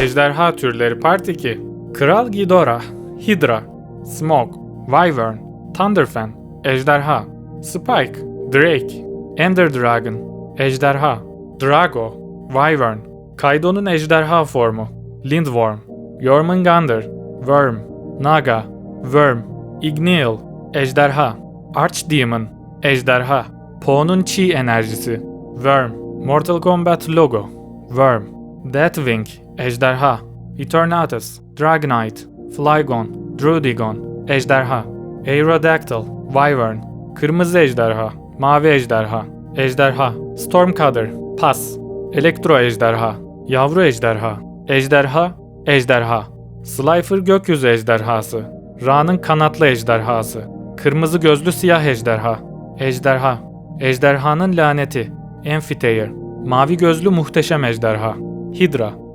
Ejderha türleri Part 2 Kral Ghidorah Hydra Smoke Wyvern Thunderfen Ejderha Spike Drake Ender Dragon Ejderha Drago Wyvern Kaido'nun ejderha formu Lindworm Jormungandr Worm Naga Worm Igneel Ejderha Archdemon Ejderha Po'nun Chi enerjisi Worm Mortal Kombat logo Worm Deathwing Ejderha Eternatus Dragonite Flygon Drudigon Ejderha Aerodactyl Wyvern Kırmızı Ejderha Mavi Ejderha Ejderha Stormcadder Pas Elektro Ejderha Yavru Ejderha Ejderha Ejderha Slifer Gökyüzü Ejderhası Ra'nın kanatlı ejderhası Kırmızı gözlü siyah ejderha Ejderha Ejderhanın laneti Amphitheater Mavi gözlü muhteşem ejderha Hydra